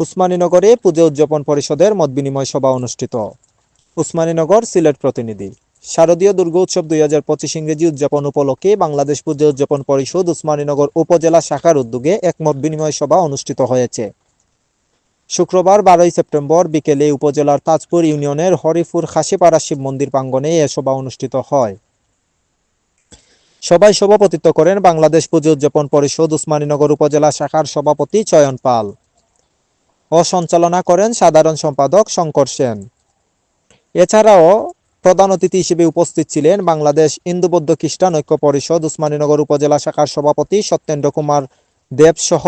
উসমানীনগরে পুজো উদযাপন পরিষদের মত বিনিময় সভা অনুষ্ঠিত। উসমানীনগর সিলেট প্রতিনিধি। শারদীয় দুর্গা উৎসব দুই হাজার পঁচিশ ইংরেজি উদযাপন উপলক্ষে বাংলাদেশ পুজো উদযাপন পরিষদ উসমানীনগর উপজেলা শাখার উদ্যোগে এক মত বিনিময় সভা অনুষ্ঠিত হয়েছে। শুক্রবার বারোই সেপ্টেম্বর বিকেলে উপজেলার তাজপুর ইউনিয়নের হরিপুর খাসিপাড়া শিব মন্দির প্রাঙ্গণে এ সভা অনুষ্ঠিত হয়। সভায় সভাপতিত্ব করেন বাংলাদেশ পুজো উদযাপন পরিষদ উসমানীনগর উপজেলা শাখার সভাপতি চয়ন পাল। ও সঞ্চালনা করেন সাধারণ সম্পাদক শঙ্কর সেন। এছাড়াও প্রধান অতিথি হিসেবে উপস্থিত ছিলেন বাংলাদেশ হিন্দু বৌদ্ধ খ্রিস্টান ঐক্য পরিষদ উসমানীনগর উপজেলা শাখার সভাপতি সত্যেন্দ্র কুমার দেব সহ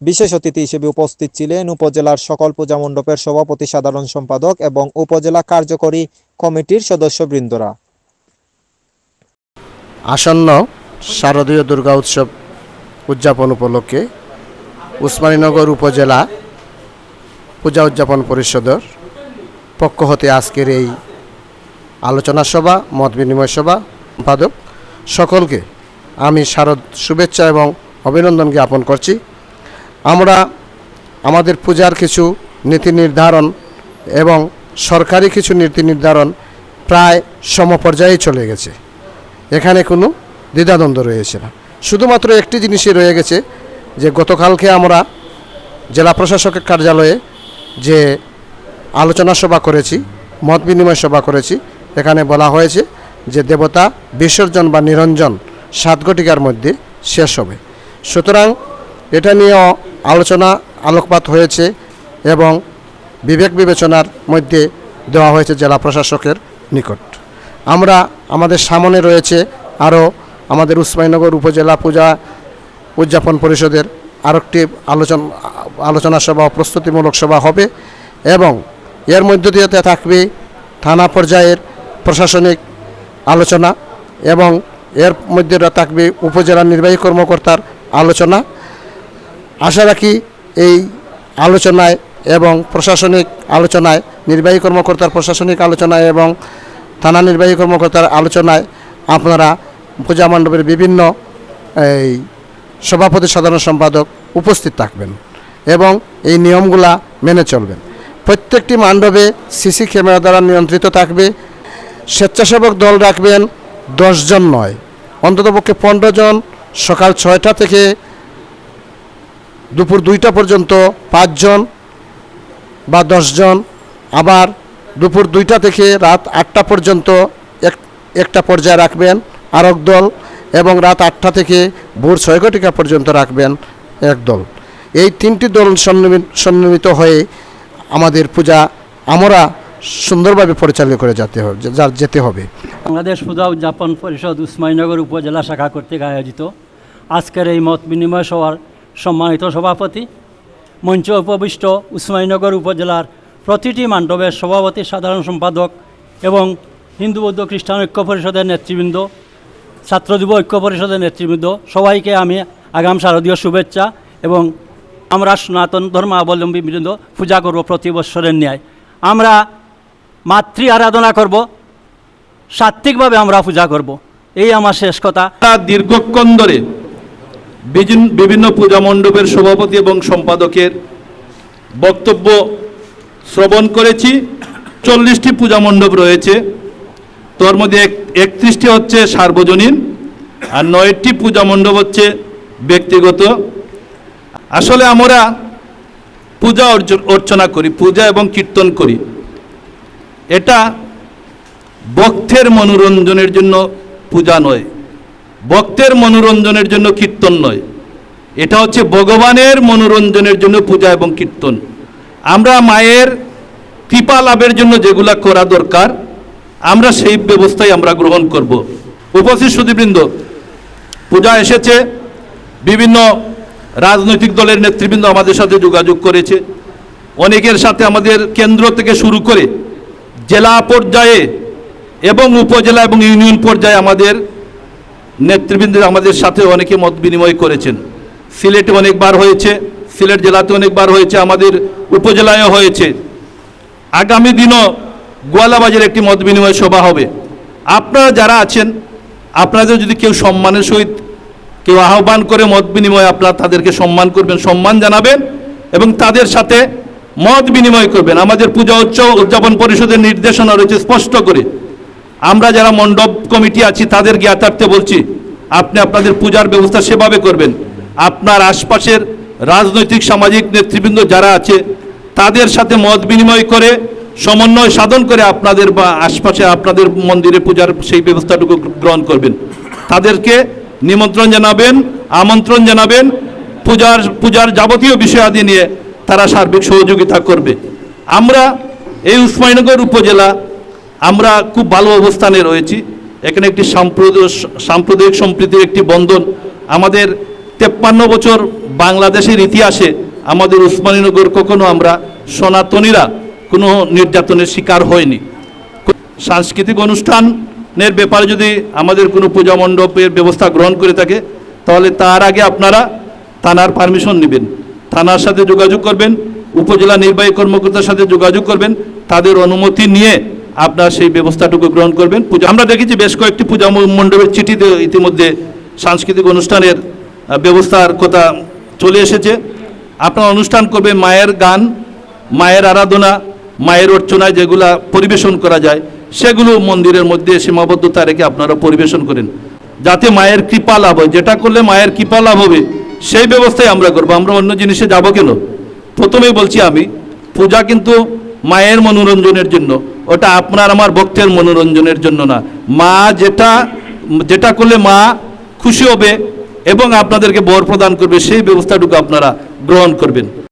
বিশেষ অতিথি হিসেবে উপস্থিত ছিলেন উপজেলার সকল পূজা মণ্ডপের সভাপতি সাধারণ সম্পাদক এবং উপজেলা কার্যকরী কমিটির সদস্যবৃন্দরা। আসন্ন শারদীয় দুর্গা উৎসব উদযাপন উপলক্ষে উসমানীনগর উপজেলা পূজা উদযাপন পরিষদের পক্ষ হতে আজকের এই আলোচনা সভা, মত বিনিময় সভা সম্পাদক সকলকে আমি শারদ শুভেচ্ছা এবং অভিনন্দন জ্ঞাপন করছি। আমরা আমাদের পূজার কিছু নীতি নির্ধারণ এবং সরকারি কিছু নীতি নির্ধারণ প্রায় সমপর্যায়ে চলে গেছে। এখানে কোনো দ্বিধাদ্বন্দ্ব রয়েছে না। শুধুমাত্র একটি জিনিসই রয়ে গেছে যে গতকালকে আমরা জেলা প্রশাসকের কার্যালয়ে যে আলোচনা সভা করেছি, মত বিনিময় সভা করেছি, এখানে বলা হয়েছে যে দেবতা বিসর্জন বা নিরঞ্জন সাত ঘটিকার মধ্যে শেষ হবে। সুতরাং এটা নিয়েও আলোচনা আলোকপাত হয়েছে এবং বিবেক বিবেচনার মধ্যে দেওয়া হয়েছে জেলা প্রশাসকের নিকট। আমরা আমাদের সামনে রয়েছে আরও আমাদের উসমাইনগর উপজেলা পূজা উদযাপন পরিষদের আরেকটি আলোচনা আলোচনা সভা, প্রস্তুতিমূলক সভা হবে এবং এর মধ্য দিয়ে থাকবে থানা পর্যায়ের প্রশাসনিক আলোচনা এবং এর মধ্যে থাকবে উপজেলা নির্বাহী কর্মকর্তার আলোচনা। আশা রাখি এই আলোচনায় এবং প্রশাসনিক আলোচনায়, নির্বাহী কর্মকর্তার প্রশাসনিক আলোচনায় এবং থানা নির্বাহী কর্মকর্তার আলোচনায় আপনারা পূজা মণ্ডপের বিভিন্ন এই সভাপতি সাধারণ সম্পাদক উপস্থিত থাকবেন। এবং এই নিয়মগুলা মেনে চলবেন। প্রত্যেকটি মণ্ডপে সিসি ক্যামেরা দ্বারা নিয়ন্ত্রিত থাকবে। স্বেচ্ছাসেবক দল রাখবেন দশজন নয় অন্ততপক্ষে পনেরো জন। সকাল ছয়টা থেকে দুপুর দুইটা পর্যন্ত পাঁচজন বা দশজন। আবার দুপুর দুইটা থেকে রাত আটটা পর্যন্ত এক একটা পর্যায়ে রাখবেন আরেক দল এবং রাত আটটা থেকে ভোর ছয় ঘটিকা পর্যন্ত রাখবেন এক দল। এই তিনটি দল সন্নিহিত হয়ে আমাদের পূজা আমরা সুন্দরভাবে পরিচালিত করে যেতে হবে যেতে হবে। বাংলাদেশ পূজা উদযাপন পরিষদ উসমানীনগর উপজেলা শাখা কর্তৃক আয়োজিত। আজকের এই মত বিনিময় সভার সম্মানিত সভাপতি, মঞ্চ উপবিষ্ট উসমানীনগর উপজেলার প্রতিটি মান্ডবের সভাপতি, সাধারণ সম্পাদক এবং হিন্দু বৌদ্ধ খ্রিস্টান ঐক্য পরিষদের নেতৃবৃন্দ ছাত্র যুব ঐক্য পরিষদের নেতৃবৃন্দ, সবাইকে আমি আগাম শারদীয় শুভেচ্ছা এবং আমরা সনাতন ধর্মাবলম্বী বৃন্দ পূজা করব প্রতি বৎসরের ন্যায়। আমরা মাতৃ আরাধনা করব, সাত্ত্বিকভাবে আমরা পূজা করব। এই আমার শেষ কথা। দীর্ঘক্ষণ ধরে বিভিন- বিভিন্ন পূজা মণ্ডপের সভাপতি এবং সম্পাদকের বক্তব্য শ্রবণ করেছি। চল্লিশটি পূজা মণ্ডপ রয়েছে। তোর মধ্যে এক একত্রিশটি হচ্ছে সার্বজনীন আর নয়টি পূজা মণ্ডপ হচ্ছে ব্যক্তিগত। আসলে আমরা পূজা অর্চনা করি, পূজা এবং কীর্তন করি। এটা ভক্তের মনোরঞ্জনের জন্য পূজা নয়, ভক্তের মনোরঞ্জনের জন্য কীর্তন নয়। এটা হচ্ছে ভগবানের মনোরঞ্জনের জন্য পূজা এবং কীর্তন। আমরা মায়ের কৃপা লাভের জন্য যেগুলা করা দরকার, আমরা সেই ব্যবস্থাই আমরা গ্রহণ করব। উপস্থিত সুদীবৃন্দ পূজা এসেছে, বিভিন্ন রাজনৈতিক দলের নেতৃবৃন্দ আমাদের সাথে যোগাযোগ করেছে। অনেকের সাথে আমাদের কেন্দ্র থেকে শুরু করে জেলা পর্যায়ে এবং উপজেলা এবং ইউনিয়ন পর্যায়ে আমাদের নেতৃবৃন্দ আমাদের সাথে অনেকে মত বিনিময় করেছেন। সিলেটে অনেকবার হয়েছে, সিলেট জেলাতে অনেকবার হয়েছে, আমাদের উপজেলায়ও হয়েছে। আগামী দিনও গোয়ালাবাজার একটি মত বিনিময় সভা হবে। আপনারা যারা আছেন, আপনাদের যদি কেউ সম্মানের সহিত কেউ আহ্বান করে মত বিনিময়, আপনারা তাদেরকে সম্মান করবেন, সম্মান জানাবেন এবং তাদের সাথে মত বিনিময় করবেন। আমাদের পূজা উৎসব উদযাপন পরিষদের নির্দেশনা রয়েছে স্পষ্ট করে। আমরা যারা মণ্ডপ কমিটি আছি, তাদের জ্ঞাতার্থে বলছি, আপনি আপনাদের পূজার ব্যবস্থা সেভাবে করবেন। আপনার আশপাশের রাজনৈতিক, সামাজিক নেতৃবৃন্দ যারা আছে, তাদের সাথে মত বিনিময় করে, সমন্বয় সাধন করে আপনাদের বা আশপাশে আপনাদের মন্দিরে পূজার সেই ব্যবস্থাটুকু গ্রহণ করবেন। তাদেরকে নিমন্ত্রণ জানাবেন, আমন্ত্রণ জানাবেন। পূজার পূজার যাবতীয় বিষয়াদি নিয়ে তারা সার্বিক সহযোগিতা করবে। আমরা এই উসমানীনগর উপজেলা, আমরা খুব ভালো অবস্থানে রয়েছি। এখানে একটি সাম্প্রদায়িক সম্প্রীতির একটি বন্ধন। আমাদের তেপ্পান্ন বছর বাংলাদেশের ইতিহাসে আমাদের উসমানীনগর কখনো আমরা সনাতনীরা কোনো নির্যাতনের শিকার হয়নি। সাংস্কৃতিক অনুষ্ঠানের ব্যাপারে যদি আমাদের কোনো পূজা মণ্ডপের ব্যবস্থা গ্রহণ করে থাকে, তাহলে তার আগে আপনারা থানার পারমিশন নেবেন। থানার সাথে যোগাযোগ করবেন, উপজেলা নির্বাহী কর্মকর্তার সাথে যোগাযোগ করবেন, তাদের অনুমতি নিয়ে আপনার সেই ব্যবস্থাটুকু গ্রহণ করবেন। পূজা আমরা দেখেছি বেশ কয়েকটি পূজা মণ্ডপের চিঠিতে ইতিমধ্যে সাংস্কৃতিক অনুষ্ঠানের ব্যবস্থার কথা চলে এসেছে। আপনার অনুষ্ঠান করবে মায়ের গান, মায়ের আরাধনা, মায়ের অর্চনায় যেগুলা পরিবেশন করা যায়। সেগুলো মন্দিরের মধ্যে সীমাবদ্ধতা রেখে আপনারা পরিবেশন করেন। যাতে মায়ের কৃপা লাভ হয়। যেটা করলে মায়ের কৃপা লাভ হবে, সেই ব্যবস্থাই আমরা করব। আমরা অন্য জিনিসে যাব কেন? প্রথমেই বলছি আমি, পূজা কিন্তু মায়ের মনোরঞ্জনের জন্য। ওটা আপনার আমার ভক্তের মনোরঞ্জনের জন্য না। মা যেটা যেটা করলে মা খুশি হবে এবং আপনাদেরকে বর প্রদান করবে, সেই ব্যবস্থাটুকু আপনারা গ্রহণ করবেন।